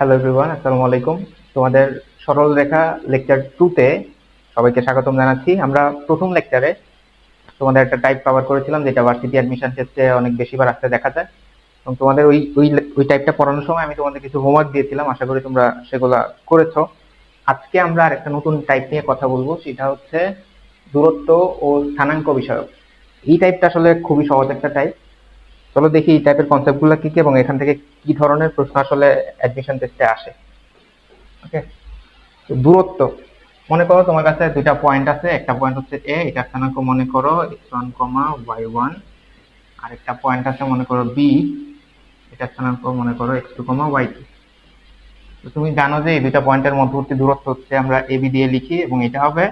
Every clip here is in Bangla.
হ্যালো এভরিওয়ান আসসালামু আলাইকুম। তোমাদের সরল রেখা লেকচার টুতে সবাইকে স্বাগতম জানাচ্ছি। আমরা প্রথম লেকচারে তোমাদের একটা টাইপ কভার করেছিলাম, যেটা ভার্সিটি অ্যাডমিশন টেস্টে অনেক বেশিবার আসতে দেখা যায়। এবং তোমাদের ওই ওই ওই টাইপটা পড়ানোর সময় আমি তোমাদের কিছু হোমওয়ার্ক দিয়েছিলাম, আশা করি তোমরা সেগুলা করেছ। আজকে আমরা আর একটা নতুন টাইপ নিয়ে কথা বলব, সেটা হচ্ছে দূরত্ব ও স্থানাঙ্ক বিষয়ক। এই টাইপটা আসলে খুবই সহজ একটা টাইপ চলো দেখি এই টাইপের কনসেপ্টগুলো কি কি এবং এখান থেকে কি ধরনের প্রশ্ন আসলে অ্যাডমিশন টেস্টে আসে। ওকে তো দূরত্ব। মনে করো তোমার কাছে দুইটা পয়েন্ট আছে। একটা পয়েন্ট হচ্ছে এ এটা স্থানাঙ্ক মনে করো X one comma Y one আর একটা পয়েন্ট আছে মনে করো বি এটা স্থানাঙ্ক মনে করো X two comma Y two তো তুমি জানো যে এই দুইটা পয়েন্টের মধ্যবর্তী দূরত্ব হচ্ছে আমরা এ বি দিয়ে লিখি এবং এটা হবে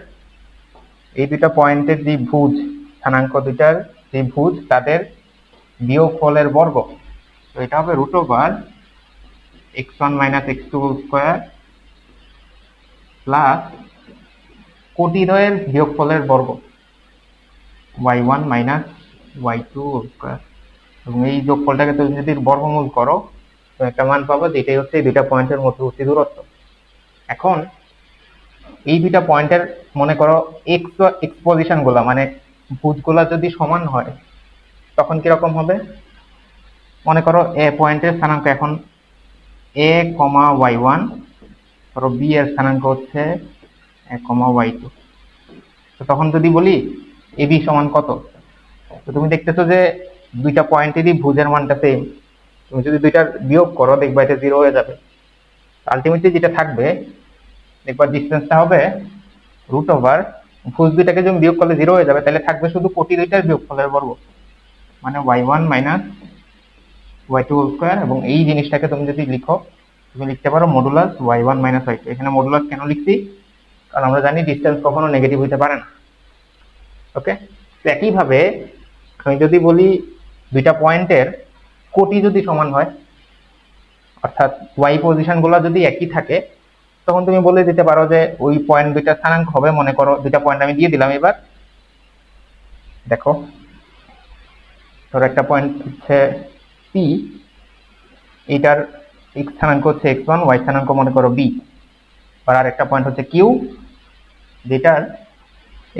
এই দুইটা পয়েন্টের যে ভুজ, স্থানাঙ্ক দুইটার যে ভুজ, তাদের বিয়োগফলের বর্গ। তো এটা হবে root over X one minus X two square plus কোটিদ্বয়ের বিয়োগফলের বর্গ Y one minus Y two square এবং এই যোগফলটাকে তুমি যদি বর্গমূল করো, তো একটা মান পাবো যেটাই হচ্ছে এই দুইটা পয়েন্টের মধ্যবর্তী দূরত্ব। এখন এই দুইটা পয়েন্টের মনে করো এক্স এক্স পজিশন মানে ভুজগুলা যদি সমান হয় তখন কীরকম হবে? মনে করো এ পয়েন্টের স্থানাঙ্ক এখন এ কমা ওয়াই ওয়ান ধরো বি এর স্থানাঙ্ক হচ্ছে এ কমা ওয়াই টু তো তখন যদি বলি এ বি সমান কত? তো তুমি দেখতেছো যে দুইটা পয়েন্টেরই ভুজের মানটা সেম তুমি যদি দুইটার বিয়োগ করো, দেখবা এটা জিরো হয়ে যাবে। আলটিমেটলি যেটা থাকবে, দেখবা ডিস্টেন্সটা হবে রুট ওভার ভুজ দুইটাকে যদি বিয়োগ করলে জিরো হয়ে যাবে, তাহলে থাকবে শুধু কোটি দুইটার বিয়োগফলের বর্গ। মানে Y one minus Y two square এবং এই জিনিসটাকে তুমি যদি লিখো, তুমি লিখতে পারো modulus Y one minus Y two এখানে মডুলাস কেন লিখছি? কারণ আমরা জানি ডিস্টেন্স কখনো নেগেটিভ হতে পারে না। ওকে তো একইভাবে আমি যদি বলি দুইটা পয়েন্টের কোটি যদি সমান হয়, অর্থাৎ ওয়াই পজিশনগুলো যদি একই থাকে, তখন তুমি বলে দিতে পারো যে ওই পয়েন্ট দুইটা স্থানাঙ্ক হবে। মনে করো দুইটা পয়েন্ট আমি দিয়ে দিলাম এবার। দেখো ধরো একটা পয়েন্ট হচ্ছে পি এটার এক্স স্থানাঙ্ক হচ্ছে এক্স ওয়ান ওয়াই স্থানাঙ্ক মনে করো বি আর আরেকটা পয়েন্ট হচ্ছে কিউ যেটার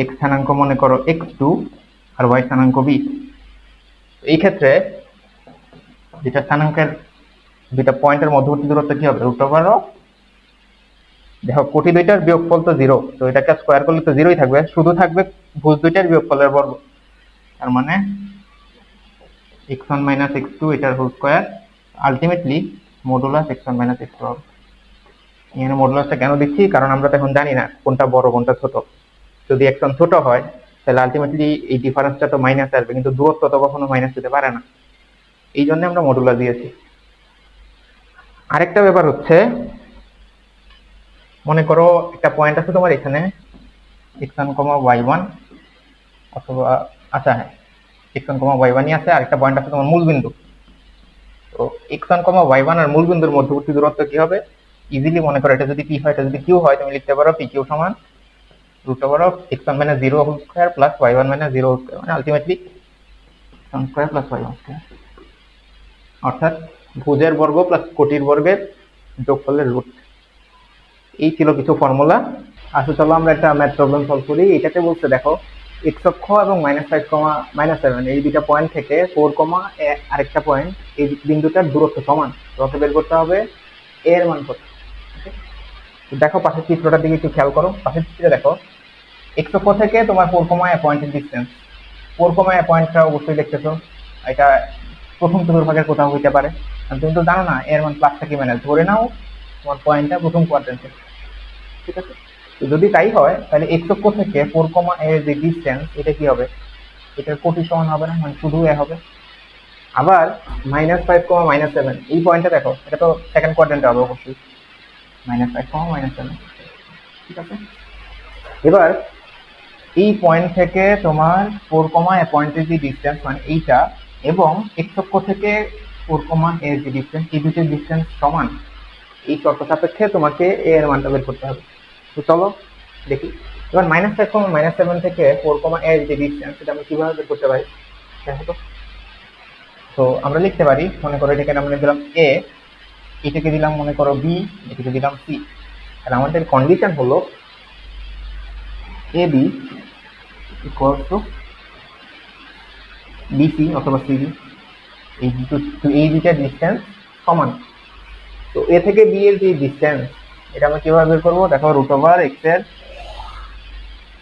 এক্স স্থানাঙ্ক মনে করো এক্স টু আর ওয়াই স্থানাঙ্ক বি এই ক্ষেত্রে যেটা স্থানাঙ্কের দুইটা পয়েন্টের মধ্যবর্তী দূরত্ব কি হবে? রুট ওভার অফ দেখো, কোটি দুইটার বিয়োগফল তো জিরো তো এটাকে স্কোয়ার করলে তো জিরোই থাকবে। শুধু থাকবে ভুজ দুইটার বিয়োগফলের বর্গ। তার মানে এক্স ওয়ান মাইনাস এটার whole square ultimately modulus X one minus X two হবে। এখানে মডুলাসটা কেন দিচ্ছি? কারণ আমরা তো এখন জানি না কোনটা বড়, কোনটা ছোট। যদি এক্স ওয়ান ছোট হয়, তাহলে আলটিমেটলি এই ডিফারেন্সটা তো মাইনাস আসবে, কিন্তু দূরত্ব তো কখনো মাইনাস হতে পারে না। এই জন্য আমরা মডুলাস দিয়েছি। আরেকটা ব্যাপার হচ্ছে, মনে করো একটা পয়েন্ট আছে তোমার এখানে X one comma Y one অথবা আচ্ছা হ্যাঁ এক্স ওয়ান কমা ওয়াই ওয়ানই আছে, আরেকটা পয়েন্ট আছে তোমার মূল বিন্দু তো X one comma Y one আর মূল বিন্দুর মধ্যবর্তী দূরত্ব কি হবে? ইজিলি মনে করো, এটা যদি পি হয়, এটা যদি কিউ হয়, তুমি লিখতে পারো পি কিউ সমান root over of X one minus zero whole square plus Y one zero whole square মানে ultimately square plus Y one square অর্থাৎ ভুজের বর্গ প্লাস কোটির বর্গের যোগফলের রুট এই ছিল কিছু ফর্মুলা আসলে চলো আমরা একটা ম্যাথ প্রবলেম সলভ করি। এটাতে বলছে, দেখো এক্স অক্ষ এবং minus five comma minus seven এই দুইটা পয়েন্ট থেকে ফোর কমা আরেকটা পয়েন্ট এই বিন্দুটার দূরত্ব সমান। তোমাকে বের করতে হবে এর মান কত? দেখো, পাশের চিত্রটার দিকে একটু খেয়াল করো। পাশের চিত্রে দেখো এক্স অক্ষ থেকে তোমার ফোর কমা পয়েন্টের ডিস্টেন্স ফোর কমা পয়েন্টটা অবশ্যই দেখতেছো। এটা প্রথম চতুর্ভাগের কোথাও হইতে পারে। তুমি তো জানো না, এর মান প্লাস থাকি মাইনাস ধরে নাও তোমার পয়েন্টটা প্রথম কোয়াড্রেন্টে ঠিক আছে? যদি তাই হয়, তাহলে এক্স অক্ষ থেকে ফোর কমা এর যে ডিস্টেন্স এটা কি হবে? এটার কোটি সমান হবে না মানে শুধু এ হবে। আবার minus five comma minus seven এই পয়েন্টটা দেখো, এটা তো সেকেন্ড কোয়াড্রেন্টে হবে অবশ্যই। Minus five comma minus seven ঠিক আছে? এবার এই পয়েন্ট থেকে তোমার ফোর কমা এ পয়েন্টের যে ডিস্টেন্স মানে এইটা, এবং এক্স অক্ষ থেকে ফোর কমা এর যে ডিস্টেন্স এই দুটোর ডিস্টেন্স সমান, এই শর্ত সাপেক্ষে তোমাকে এ এর মানটা বের করতে হবে। তো চলো দেখি। এবার minus five comma minus seven থেকে ফোর কমা এর যে ডিস্টেন্স সেটা আমরা কীভাবে বের করতে পারি? দেখো তো। তো আমরা লিখতে পারি, মনে করো এটাকে আমরা দিলাম এ এটাকে দিলাম মনে করো বি এটাকে দিলাম সি আর আমাদের কন্ডিশন হলো A B equal to BC অথবা সিবি এই দুটো এই দুইটা ডিস্টেন্স সমান। তো এ থেকে বি এর যে ডিস্টেন্স এটা আমরা কীভাবে বের করব? দেখো রুট ওভার এক্সের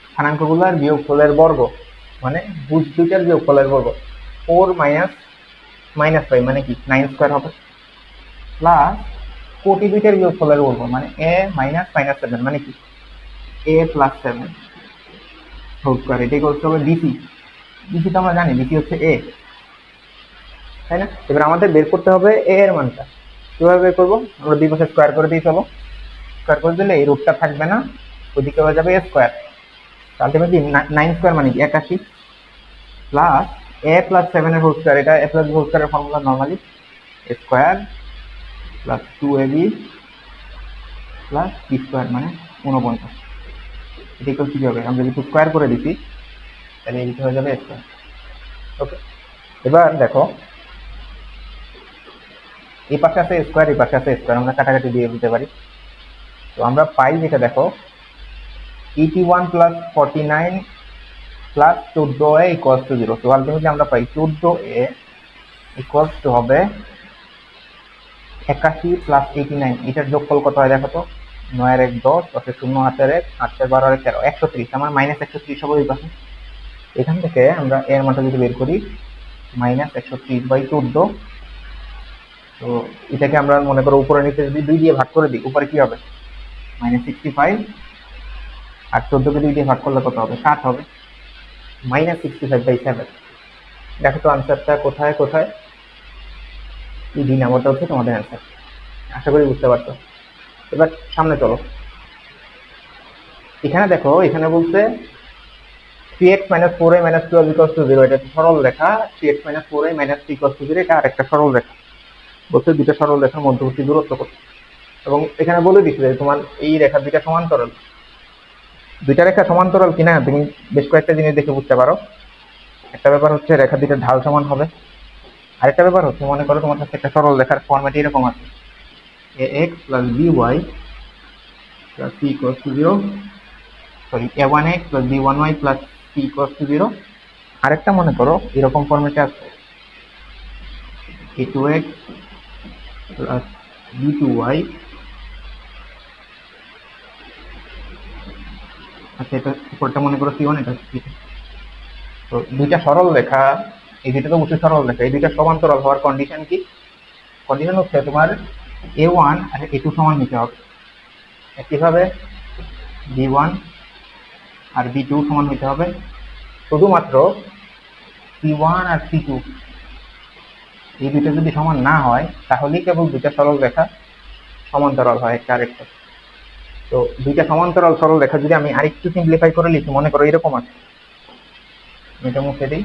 স্থানাঙ্কগুলোর বিয়োগফলের বর্গ মানে ভুজ দুইটার বিয়োগফলের বর্গ ফোর মাইনাস মাইনাস ফাইভ মানে কি? নাইন স্কোয়ার হবে। প্লাস কোটি দুইটার বিয়োগফলের বর্গ মানে এ মাইনাস মাইনাস সেভেন মানে কি? A plus seven whole square এটাই করতে হবে ডিসি ডিসি তো আমরা জানি ডিসি হচ্ছে এ তাই না? এবার আমাদের বের করতে হবে এ এর মানটা। কীভাবে বের করব? আমরা দুই পাশে স্কোয়ার করে দিয়ে চলো স্কোয়ার করে দিলে এই রুটটা থাকবে না, ওদিকে হয়ে যাবে স্কোয়ার আলটিমেটলি নাইন স্কোয়ার মানে কি? একাশি। প্লাস এ প্লাস সেভেনের হোল স্কোয়ার এটা এ প্লাস হোল স্কোয়ারের formula normally square plus two A B plus B square মানে উনপঞ্চাশ এটা ইকুয়াল কি হবে? আমরা যদি স্কোয়ার করে দিচ্ছি তাহলে এদিকে হয়ে যাবে স্কোয়ার ওকে এবার দেখো, এই পাশে আছে স্কোয়ার এই পাশে আছে স্কোয়ার আমরা কাটাকাটি দিয়ে দিতে পারি। তো আমরা পাই যেটা দেখো eighty one plus forty nine plus চোদ্দ এ ইকুয়ালস টু জিরো তো আলটিমেটলি আমরা পাই চোদ্দ এ ইকুয়ালস টু হবে একাশি প্লাস এইটি নাইন এটার যোগফল কত হয় দেখো তো? নয়ের এক দশ দশে শূন্য হাতের এক আটের বারো এক তেরো একশো ত্রিশ আমার মাইনাস একশো ত্রিশ হবে পাশে। এখান থেকে আমরা এর মানটা যদি বের করি মাইনাস একশো ত্রিশ বাই চোদ্দ। তো এটাকে আমরা মনে করো উপরে নিচে যদি দুই দিয়ে ভাগ করে দিই, উপরে কি হবে? মাইনাস সিক্সটি ফাইভ আর চোদ্দকে দুই দিয়ে ভাগ করলে কত হবে? ষাট হবে। Minus sixty five by seven দেখো তো আনসারটা কোথায় কোথায়? এই দুই নাম্বারটা হচ্ছে তোমাদের অ্যান্সার আশা করি বুঝতে পারছ। এবার সামনে চলো। এখানে দেখো, এখানে বলছে three X minus four A minus twelve equals to zero এটা সরল রেখা। Three X minus four A minus three equals to zero এটা আর একটা সরল রেখা। বলছে দুটো সরল রেখার মধ্যবর্তী দূরত্ব কত? এবং এখানে বলে দিচ্ছে যে তোমার এই রেখা দুইটা সমান্তরাল। দুইটা রেখা সমান্তরাল কিনা তুমি বেশ কয়েকটা জিনিস দেখে বুঝতে পারো। একটা ব্যাপার হচ্ছে রেখা দুইটা ঢাল সমান হবে। আরেকটা ব্যাপার হচ্ছে, মনে করো তোমার কাছে একটা সরল রেখার ফর্মেট এরকম আছে। A X plus B Y plus C equals to zero sorry A one X plus B one Y plus C equals to zero আরেকটা মনে করো, এরকম ফর্মেটে আছে। A two X plus B two Y আচ্ছা এটা উপরটা মনে করো সি ওয়ান এটা সি তো দুইটা সরল রেখা, এই দুইটা তো অবশ্যই সরল রেখা, এই দুইটা সমান্তরাল হওয়ার কন্ডিশন কি? কন্ডিশন হচ্ছে তোমার এ ওয়ান আর এ টু সমান নিতে হবে। একইভাবে বি ওয়ান আর বি টু সমান নিতে হবে। শুধুমাত্র সি ওয়ান আর সি টু এই দুইটা যদি সমান না হয়, তাহলেই কেবল দুইটা সরল রেখা সমান্তরাল হয় একটা আরেকটা তো দুইটা সমান্তরাল সরল রেখা যদি আমি আরেকটু সিম্পলিফাই করে লিখি, মনে করো এরকম আছে। এটা মুখে দিই।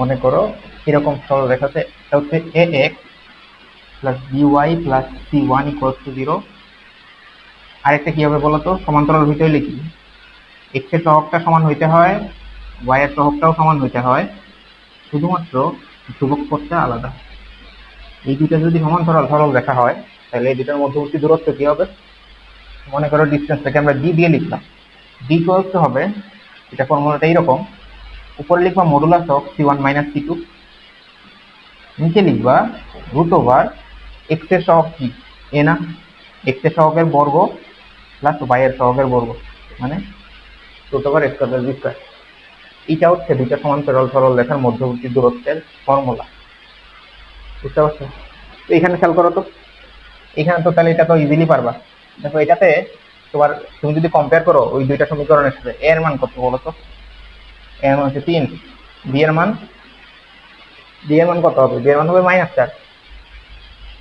মনে করো এরকম সরল রেখাতে এটা হচ্ছে A X plus B Y plus C one equals to zero আরেকটা কি হবে বলতো? সমান্তরাল হইলে কি এক্সের সহগটা সমান হইতে হয় ওয়াই এর সমান হইতে হয়। শুধুমাত্র ধ্রুবক পথটা আলাদা। এই দুইটা যদি সমান্তরাল সরল সরল রেখা হয়, তাহলে এই দুটার মধ্যবর্তী দূরত্ব কি হবে? মনে করো ডিস্টেন্সটাকে আমরা ডি দিয়ে লিখলাম। ডি ইকুয়ালস টু হবে, এটা ফর্মুলাটা এইরকম, উপরে লিখবা modulus of C one minus C two নিচে লিখবা রুট ওভার এক্সের সহগ কি? এ না। এক্সের সহগের বর্গ প্লাস এর সহগের বর্গ মানে রুট ওভার এক্স এইটা হচ্ছে দুইটা সমান্তরাল সরল রেখার মধ্যবর্তী দূরত্বের ফর্মুলা বুঝতে পারছ তো এখানে খেয়াল করো তো। এখানে তো তাহলে এটা তো ইজিলি পারবা। দেখো এটাতে তোমার তুমি যদি কম্পেয়ার করো ওই দুইটা সমীকরণের সাথে এর মান কত বলো তো? এর মান হচ্ছে তিন বি এর মান বি এর মান কত হবে? বি এর মান হবে মাইনাস চার।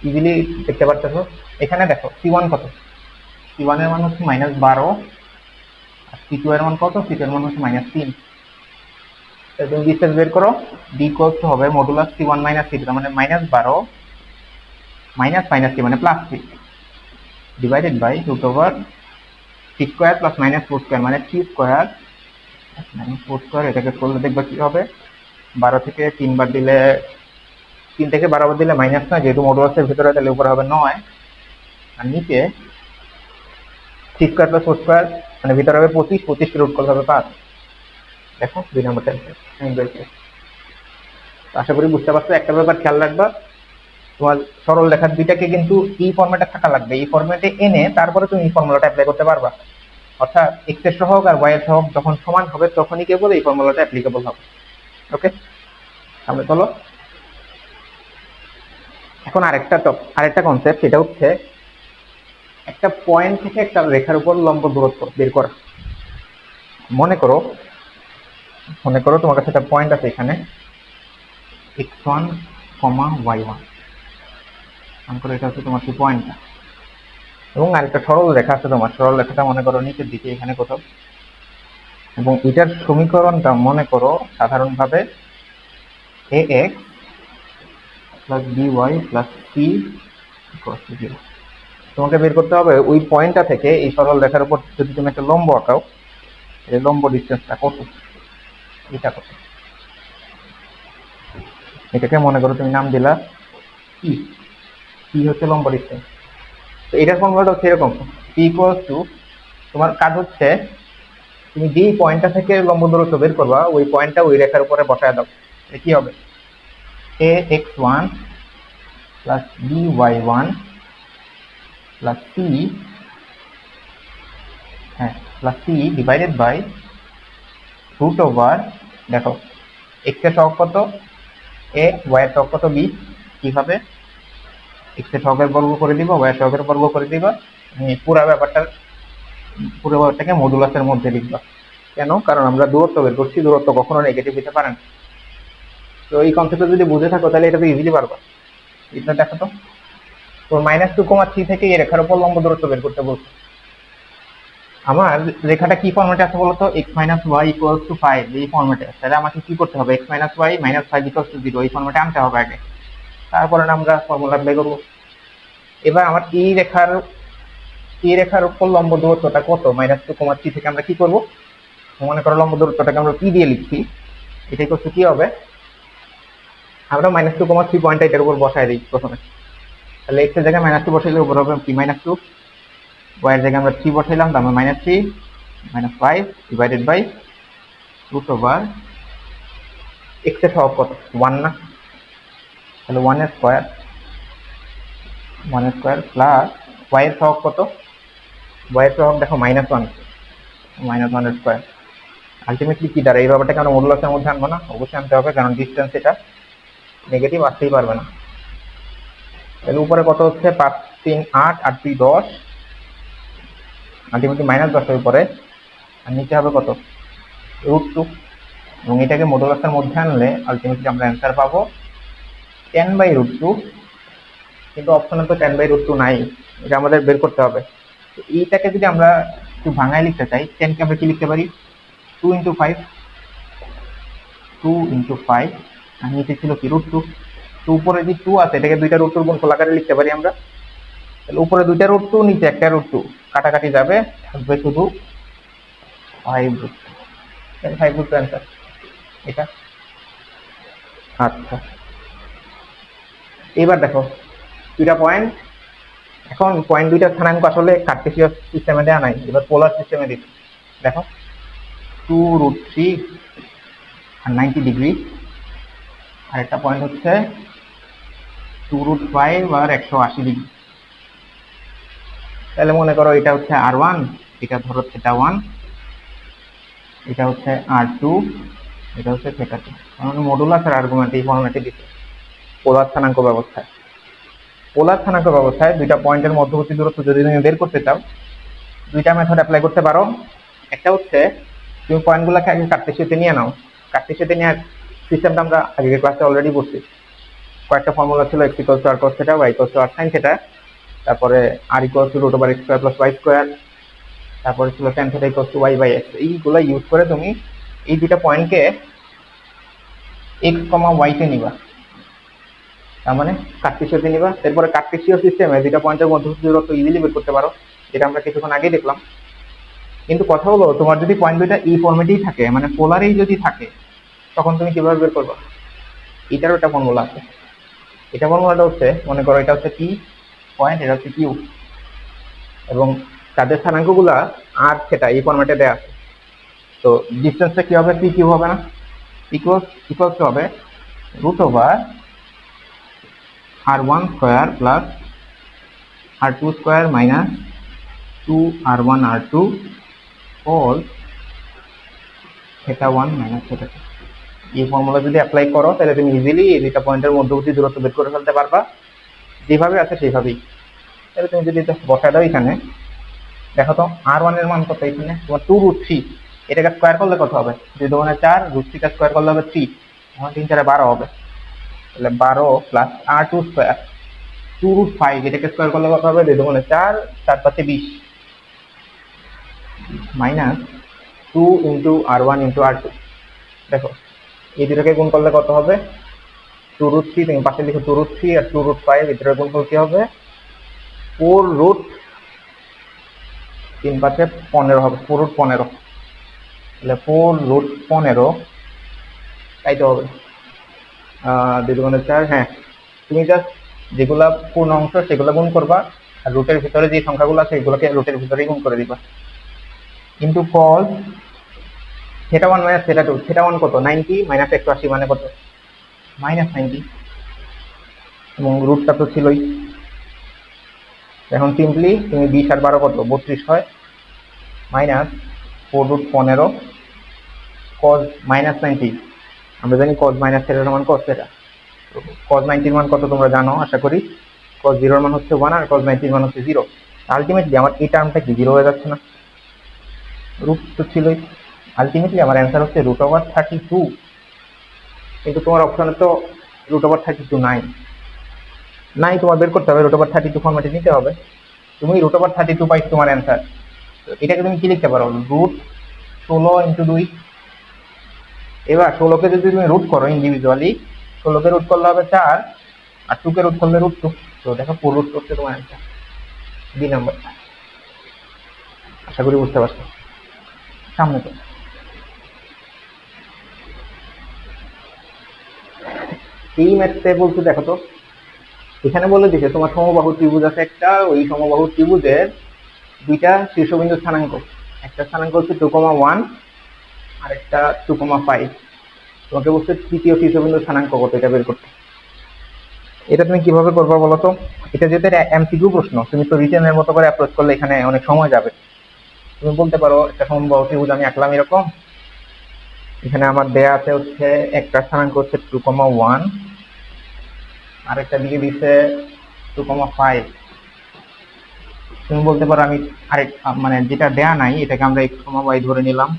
ইজিলি দেখতে পারতেছো? এখানে দেখো সি ওয়ান কত? সি ওয়ানের মান হচ্ছে মাইনাস বারো, আর সি টু এর মান কত? সি টু এর মান হচ্ছে মাইনাস তিন। তুমি ডিসটেন্স বের করো ডি টু হবে modulus C one minus C মানে মাইনাস বারো মাইনাস মাইনাস থ্রি মানে plus three divided by root over three square plus minus four square মানে three square minus four square এটাকে করলে দেখবে কি হবে? বারো থেকে তিনবার দিলে, তিন থেকে বারো বার দিলে মাইনাস নয়, যেহেতু মডুলাসের ভিতরে, তাহলে উপরে হবে নয়। আর নিচে three square plus four square মানে ভিতরে হবে পঁচিশ, পঁচিশকে রুট করলে হবে পাঁচ। দেখো, দুই নম্বরটা আমি বলছি আশা করি বুঝতে পারছ, একটা ব্যাপার খেয়াল রাখবা। তোমার সরল লেখার দুইটাকে কিন্তু এই ফরম্যাটে থাকা লাগবে। এই ফরম্যাটে এনে তারপরে তুমি এই ফর্মুলাটা অ্যাপ্লাই করতে পারবা। অর্থাৎ এক্সের সহগ আর ওয়াই এর সহগ যখন সমান হবে, তখনই কেবল এই ফর্মুলাটা অ্যাপ্লিকেবল হবে। ওকে সামনে চলো। এখন আরেকটা আরেকটা কনসেপ্ট সেটা হচ্ছে একটা পয়েন্ট থেকে একটা রেখার উপর লম্ব দূরত্ব বের করা। মনে করো মনে করো তোমার কাছে একটা পয়েন্ট আছে এখানে। X one comma Y one মনে করো এটা হচ্ছে তোমার কি পয়েন্টটা এবং আরেকটা সরল রেখা আছে তোমার। সরল রেখাটা মনে করো নিচের দিকে, এখানে কোথাও। এবং এটার সমীকরণটা মনে করো সাধারণভাবে A X plus B Y plus C zero তোমাকে বের করতে হবে ওই পয়েন্টটা থেকে এই সরল রেখার উপর। যদি তুমি একটা লম্ব আঁকাও এই লম্ব ডিস্টেন্সটা কত? এটা কত এটাকে মনে করো তুমি নাম দিলা ই ই হচ্ছে লম্ব ডিস্টেন্স তো এটার ফর্মুলাটা হচ্ছে এরকম পি ইকুয়ালস টু তোমার কাজ হচ্ছে তুমি যেই পয়েন্টটা থেকে লম্ব দূরত্ব বের করবা, ওই পয়েন্টটা ওই রেখার উপরে বসায় দাও। এ কি হবে? A X one plus B Y one plus C হ্যাঁ plus C divided by root over দেখো এক্সের সহগ কত? এ ওয়াই এর সহগ কত বি কীভাবে? এক্সের সহগের বর্গ করে দিব ওয়াই এর সহগের বর্গ করে দিবা পুরো ব্যাপারটা, পুরো ব্যাপারটাকে মডুলাসের মধ্যে লিখবা। কেন? কারণ আমরা দূরত্ব বের করছি, দূরত্ব কখনো নেগেটিভ দিতে পারে না। তো এই কনসেপ্টটা যদি বুঝে থাকো, তাহলে এটা তো ইজিলি পারবা। এটা দেখো তো? তো মাইনাস টু কমা থ্রি থেকে এই রেখার উপর লম্ব দূরত্ব বের করতে বলছে। আমার রেখাটা কি ফর্মেটে আছে বলতো? X minus Y equals to five এই ফর্মেটে তাহলে আমাকে কি করতে হবে? X minus Y minus five equals to zero এই ফর্মেটে আনতে হবে আগে। তারপরে আমরা ফর্মুলা অ্যাপ্লাই করব। এবার আমার এই রেখার এই রেখার উপর লম্ব দূরত্বটা কত? মাইনাস টু কমা থ্রি থেকে আমরা কি করব? মনে করো লম্ব দূরত্বটাকে আমরা পি দিয়ে লিখছি। এটাই করছে কি হবে? আমরা মাইনাস টু কমা থ্রি পয়েন্টটা এটার উপর বসাই দিই প্রথমে। তাহলে এক্সের জায়গায় মাইনাস টু বসাইলে উপর হবে কি মাইনাস টু ওয়াই এর জায়গায় আমরা থ্রি বসাইলাম, তার মানে minus three minus five divided by root over এক্সের সহগ কত? ওয়ান না? তাহলে ওয়ানের স্কোয়ার ওয়ানের স্কোয়ার প্লাস ওয়াই এর সহগ কত? ওয়াই এর সহগ দেখো মাইনাস ওয়ান মাইনাস ওয়ানের স্কোয়ার আলটিমেটলি কি দাঁড়ায়? এই ব্যাপারটাকে আমরা মডুলাসের মধ্যে আনব না। অবশ্যই আনতে হবে, কারণ ডিস্টেন্স এটা নেগেটিভ আসতেই পারবে না। তাহলে উপরে কত হচ্ছে? পাঁচ, তিন, আট আট দুই, দশ। আলটিমেটলি মাইনাস দশ হবে উপরে, আর নিচে হবে কত? রুট টু এবং এটাকে মডুলাসের মধ্যে আনলে আলটিমেটলি আমরা অ্যান্সার পাবো টেন বাই রুট টু কিন্তু অপশনে তো টেন বাই রুট টু নাই, এটা আমাদের বের করতে হবে। তো এইটাকে যদি আমরা একটু ভাঙায় লিখতে চাই টেনকে আমরা কি লিখতে পারি? Two into five two into five আর নিচে ছিল কি? রুট টু টু উপরে যে টু আছে, এটাকে দুইটা রুট টুর গুণফল আকারে লিখতে পারি আমরা। তাহলে উপরে দুইটা রুট টু নিচে একটা রুট টু কাটাকাটি যাবে, থাকবে শুধু five root five root answer এটা? আচ্ছা। এবার দেখো, দুইটা পয়েন্ট এখন পয়েন্ট দুইটা স্থানাঙ্ক আসলে কার্টেসিয়াস সিস্টেমে দেওয়া নাই, এবার পোলার সিস্টেমে দিচ্ছি। দেখো টু রুট থ্রি আর নাইনটি ডিগ্রি আর একটা পয়েন্ট হচ্ছে টু রুট ফাইভ আর একশো আশি ডিগ্রি তাহলে মনে করো এটা হচ্ছে আর ওয়ান এটা ধরো থেটা ওয়ান এটা হচ্ছে আর টু এটা হচ্ছে থেটা টু কারণ মডুলাসের আর্গুমেন্ট এই ফর্মেটে দিচ্ছে পোলার স্থানাঙ্ক ব্যবস্থায়। পোলার স্থানাঙ্ক ব্যবস্থায় দুইটা পয়েন্টের মধ্যবর্তী দূরত্ব যদি তুমি বের করতে চাও, দুইটা মেথড অ্যাপ্লাই করতে পারো। একটা হচ্ছে, তুমি পয়েন্টগুলোকে আগে কার্টেসিয়াতে নিয়ে নাও। কার্টেসিয়াতে নেওয়ার সিস্টেমটা আমরা আগের ক্লাসে অলরেডি বসছি কয়েকটা ফর্মুলা ছিল x equal to r cos theta y equal to r sine theta তারপরে r equal to root over x square plus y square তারপরে ছিল tan theta equal to y by x এইগুলো ইউজ করে তুমি এই দুইটা পয়েন্টকে এক্স কমা ওয়াইতে নিবা। তার মানে কার্টেসিয়াতে নিবা। এরপরে কার্টেসীয় সিস্টেমে দুইটা পয়েন্টের মধ্যবর্তী দূরত্ব ইজিলি বের করতে পারো এটা আমরা কিছুক্ষণ আগেই দেখলাম। কিন্তু কথা হলো, তোমার যদি পয়েন্ট দুইটা এই ফর্মেটেই থাকে মানে পোলারেই যদি থাকে, তখন তুমি কীভাবে বের করবা? এটারও একটা ফর্মুলা আছে। এটা ফর্মুলাটা হচ্ছে, মনে করো এটা হচ্ছে পি পয়েন্ট এটা হচ্ছে কিউ এবং তাদের স্থানাঙ্কগুলা আর সেটা এই ফর্মেটে দেয়া আছে। তো ডিস্টেন্সটা কী হবে? পি কিউ হবে না। ইকুয়ালস ইকুয়ালস হবে? Root over r one square plus r two square minus two r one r two all theta one minus theta two এই ফর্মুলা যদি অ্যাপ্লাই করো, তাহলে তুমি ইজিলি এই দুইটা পয়েন্টের মধ্যবর্তী দূরত্ব বের করে ফেলতে পারবা। যেভাবে আছে সেইভাবেই তাহলে তুমি যদি এটা বসায় দাও এখানে, দেখো তো আর ওয়ানের মান কত এখানে? তোমার টু রুট থ্রি এটাকে স্কোয়ার করলে কত হবে? দুই দোকানে চার রুট থ্রিটা স্কোয়ার করলে হবে থ্রি আমার তিন চারে বারো হবে। তাহলে বারো plus r two square two root five এটাকে স্কোয়ার করলে কত হবে? দুই দোকানে চার চার পাঁচে বিশ। Minus two into r one into r two দেখো, এই দুটোকে গুণ করলে কত হবে? টু রুট থ্রি তুমি পাশে লিখো two root three r two root five এই দুটোকে গুণ করলে কি হবে? ফোর রুট তিন পাশে পনেরো হবে ফোর রুট পনেরো। তাহলে ফোর রুট পনেরো, তাই তো হবে। দুই চার হ্যাঁ। তুমি জাস্ট যেগুলা পূর্ণ অংশ সেগুলো গুণ করবা, আর রুটের ভিতরে যে সংখ্যাগুলো আছে এগুলোকে রুটের ভিতরেই গুণ করে দিবা। কিন্তু cos theta one minus theta two theta one কত? নাইনটি মাইনাস একশো আশি মানে কত? মাইনাস নাইনটি এবং রুটটা তো ছিলই। এখন সিম্পলি তুমি বিশ আর বারো কত? বত্রিশ হয়। মাইনাস ফোর রুট পনেরো কজ মাইনাস নাইনটি। আমরা জানি কজ মাইনাস থেটার মান কজ থেটা। কজ নাইনটির মান কত তোমরা জানো? আশা করি কজ জিরোর মান হচ্ছে ওয়ান আর কজ নাইনটির মান হচ্ছে জিরো আলটিমেটলি আমার এই টার্মটা কি জিরো হয়ে যাচ্ছে না? রুট তো ছিলই। আলটিমেটলি আমার অ্যান্সার হচ্ছে রুট ওভার থার্টি টু কিন্তু তোমার অপশানে তো রুট ওভার থার্টি টু নাই। নাই তোমার বের করতে হবে রুট ওভার থার্টি টু ফর্মেটে নিতে হবে। তুমি রুট ওভার থার্টি টু পাইছো তোমার অ্যান্সার এটাকে তুমি কি লিখতে পারো? রুট ষোলো ইন্টু দুই। এবার ষোলোকে যদি তুমি রুট করো ইন্ডিভিজুয়ালি ষোলোকে রুট করলে হবে চার, আর টুকে রুট করলে রুট টু তো দেখো পুরো রুট করছে তোমার অ্যান্সার বি নাম্বার আশা করি বুঝতে পারছ। সামনে তো। এই ম্যাথে বলতে দেখো তো, এখানে বলে দিছে, তোমার সমবাহু ত্রিভুজ আছে একটা, ওই সমবাহু ত্রিভুজের দুইটা শীর্ষবিন্দু স্থানাঙ্ক। একটা স্থানাঙ্ক হচ্ছে টু কমা ওয়ান আর একটা টু কমা ফাইভ তোমাকে বলছে তৃতীয় শীর্ষবিন্দু স্থানাঙ্ক কত, এটা বের করতে। এটা তুমি কীভাবে করবা বলো তো? এটা যেহেতু এমসিকিউ প্রশ্ন, তুমি তো রিটেনের মতো করে অ্যাপ্রোচ করলে এখানে অনেক সময় যাবে। তুমি বলতে পারো, একটা সমবাহু ত্রিভুজ আমি আঁকলাম এরকম। এখানে আমার দেয়া আছে হচ্ছে, একটা স্থানাঙ্ক হচ্ছে টু কমা ওয়ান আর একটা দিকে দিছে টু কমা ফাইভ তুমি বলতে পারো আমি আরেক মানে যেটা দেয়া নাই, এটাকে আমরা এক্স কমা ওয়াই ধরে নিলাম।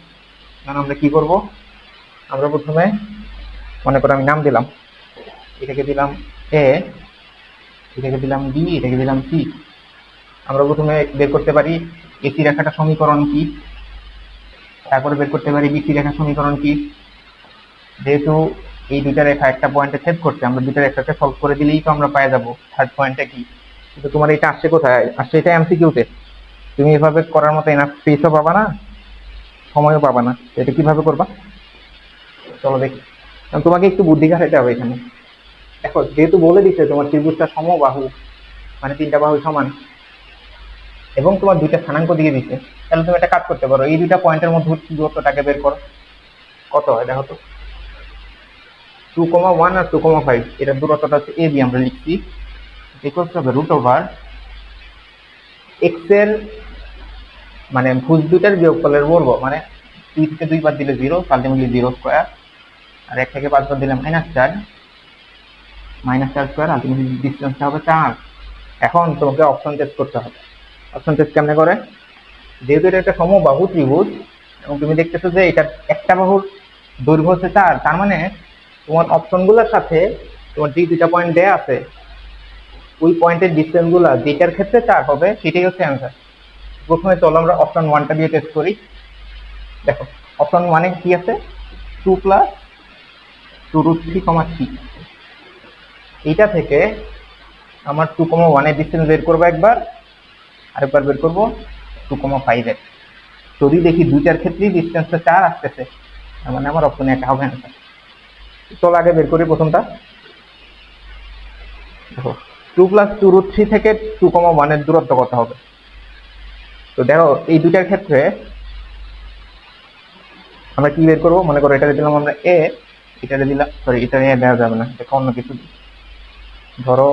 কারণ আমরা কি করব? আমরা প্রথমে মনে করো আমি নাম দিলাম। এটাকে দিলাম এ এটাকে দিলাম বি এটাকে দিলাম সি আমরা প্রথমে বের করতে পারি এসি রেখাটা সমীকরণ কি? তারপরে বের করতে পারি বিসি রেখা সমীকরণ কি? যেহেতু এই দুইটা রেখা একটা পয়েন্টে ছেদ করছে। আমরা দুইটা রেখাকে সলভ করে দিলেই তো আমরা পাই যাব। থার্ড পয়েন্টটা কি? কিন্তু তোমার এটা আসছে কোথায়? আসছে এটা এমসিকিউতে তুমি এভাবে করার মতো এনাফ স্পেসও পাবা না, সময়ও পাবা না। এটা কীভাবে করবা? চলো দেখি। তোমাকে একটু বুদ্ধি খাটাইতে হবে এখানে। দেখো, যেহেতু বলে দিচ্ছে তোমার ত্রিভুজটা সমবাহু মানে তিনটা বাহু সমান, এবং তোমার দুইটা স্থানাঙ্ক দিয়ে দিচ্ছে তাহলে তুমি একটা কাজ করতে পারো। এই দুইটা পয়েন্টের মধ্যে দূরত্বটাকে বের করো। কত হয় দেখো তো? Two comma one r two comma five এটার দূরত্বটা হচ্ছে এ বি আমরা লিখছি। ইকুয়ালস হবে রুট ওভার এক্সের মানে ভুজ দুইটার বিয়োগফলের বর্গ মানে দুই থেকে দুইবার দিলে জিরো আলটিমেটলি জিরো স্কোয়ার আর এক থেকে পাঁচবার দিলে মাইনাস চার মাইনাস চার স্কোয়ার আলটিমেটলি ডিস্টেন্সটা হবে চার। এখন তোমাকে অপশন টেস্ট করতে হবে। অপশন টেস্ট কেমনে করে? যেহেতু এটা একটা সমবাহু ত্রিভুজ, এবং তুমি দেখতেছো যে এটা একটা বাহুর দৈর্ঘ্য হচ্ছে চার, তার মানে তোমার অপশনগুলোর সাথে তোমার যে দুইটা পয়েন্ট দেয়া আছে, ওই পয়েন্টের ডিস্টেন্সগুলা যেটার ক্ষেত্রে চার হবে, সেটাই হচ্ছে অ্যান্সার প্রথমে চলো আমরা অপশন ওয়ানটা দিয়ে টেস্ট করি। দেখো অপশন ওয়ানে কি আছে? Two plus two root three comma three এইটা থেকে আমার টু কমা ওয়ানের ডিস্টেন্স বের করব একবার, আরেকবার বের করব টু কমা ফাইভের যদি দেখি দুইটার ক্ষেত্রেই ডিস্টেন্সটা চার আসতেছে, তার মানে আমার অপশনে একটা হবে অ্যান্সার চল আগে বের করি প্রথমটা। দেখো two plus two root three থেকে টু কমা ওয়ানের দূরত্ব কত হবে? তো দেখো, এই দুইটার ক্ষেত্রে আমরা কি বের করব? মনে করো এটাকে দিলাম আমরা এ এটাকে দিলাম সরি এটা নিয়ে দেওয়া যাবে না, এটা অন্য কিছু ধরো,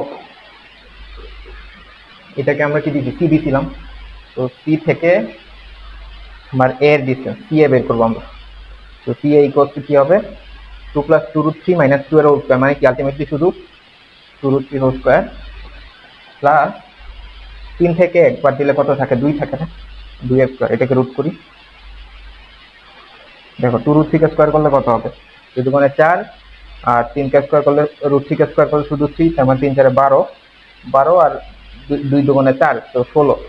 এটাকে আমরা কি দিচ্ছি সি দিছিলাম। তো সি থেকে আমার এ এর ডিস্টেন্স সি এ বের করব আমরা। তো সি এ ইকুয়াল টু কি হবে? Two plus two root three minus two এর হোল স্কোয়ার মানে কি আলটিমেটলি শুধু two root three whole square plus তিন থেকে একবার দিলে কত থাকে? দুই থাকে না। দুই এর স্কোয়ার এটাকে রুট করি। দেখো টু রুট থ্রিকে স্কোয়ার করলে কত হবে? দুই দুগুণে চার আর তিনকে স্কোয়ার করলে রুট থ্রিকে স্কোয়ার করলে শুধু থ্রি তার মানে তিন চারে বারো। বারো আর দুই- দুগুণে চার, তো ষোলো।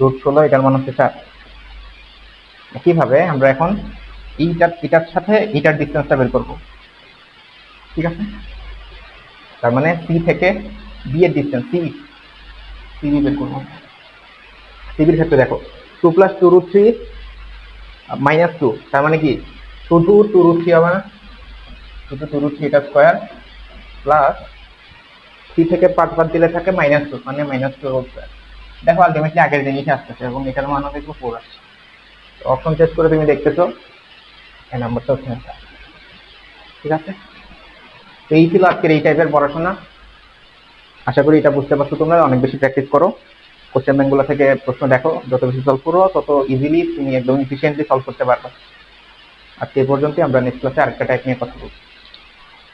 রুট ষোলো, এটার মান হচ্ছে চার। কীভাবে আমরা এখন এইটার, এটার সাথে এটার ডিস্টেন্সটা বের করব। ঠিক আছে? তার মানে সি থেকে বি এর ডিস্টেন্স সি সিবি বের করব। সিবির ক্ষেত্রে দেখো two plus two root three minus two তার মানে কি? শুধু টু রুট থ্রি হবে না? শুধু টু রুট থ্রি এটা স্কোয়ার প্লাস থ্রি থেকে পাঁচ বাদ দিলে থাকে মাইনাস টু মানে মাইনাস টু স্কোয়ার দেখো আলটিমেটলি আগের জিনিসই আসতেছে এবং এটার মানও দেখব ফোর আসছে। অপশন চেস করে তুমি দেখতেছো এই নাম্বারটা হচ্ছে। ঠিক আছে? তো এই ছিল আজকের এই টাইপের পড়াশোনা। আশা করি এটা বুঝতে পারছ তোমরা, অনেক বেশি প্র্যাকটিস করো। কোশ্চেন ব্যাঙ্কগুলো থেকে প্রশ্ন দেখো, যত বেশি সলভ করো, তত ইজিলি তুমি একদম ইফিসিয়েন্টলি সলভ করতে পারবে। আজকে এই পর্যন্তই, আমরা নেক্সট ক্লাসে আরেকটা টাইপ নিয়ে কথা বলব।